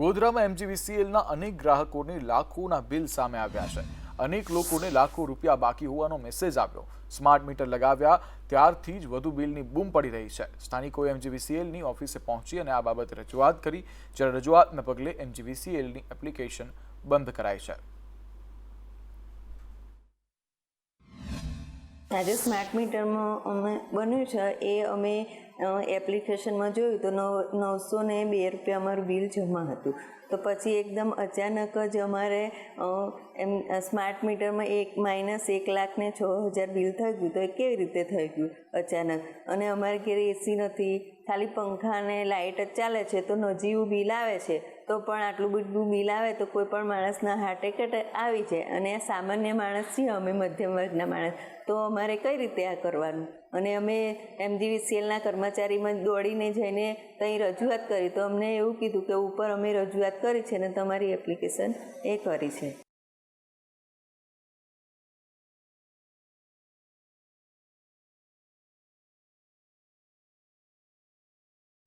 ગોધરામાં એમજીવીસીએલના અનેક ગ્રાહકોને લાખોના બિલ સામે આવ્યા છે. અનેક લોકોને લાખો રૂપિયા બાકી હોવાનો મેસેજ આવ્યો. સ્માર્ટ મીટર લગાવ્યા ત્યારથી જ વધુ બિલની બૂમ પડી રહી છે. સ્થાનિકોએ એમજીવીસીએલની ઓફિસે પહોંચી અને આ બાબતે રજૂઆત કરી, જ્યારે રજૂઆતના પગલે એમજીવીસીએલની એપ્લિકેશન બંધ કરાઈ છે. આજે સ્માર્ટ મીટરમાં અમે બન્યું છે, એ અમે એપ્લિકેશનમાં જોયું તો નવ, નવસો ને બે રૂપિયા અમારું બિલ જમા હતું. તો પછી એકદમ અચાનક જ અમારે એમ સ્માર્ટ મીટરમાં એક માઇનસ એક લાખ ને છ હજાર બિલ થઈ ગયું તો એ કેવી રીતે થઈ ગયું અચાનક? અને અમારે ઘેર એસી નથી, ખાલી પંખા અને લાઇટ જ ચાલે છે તો નજીવું બિલ આવે છે. તો પણ આટલું બધું મિલાવે તો કોઈ પણ માણસના હાર્ટ એટેક આવી જાય. અને સામાન્ય માણસ છીએ અમે, મધ્યમ વર્ગના માણસ. તો અમારે કઈ રીતે આ કરવાનું? અને અમે એમજીવીસીએલના કર્મચારીમાં દોડીને જઈને ત્યાં રજૂઆત કરી. તો અમને એવું કીધું કે ઉપર અમે રજૂઆત કરી છે ને તમારી એપ્લિકેશન એ કરી છે.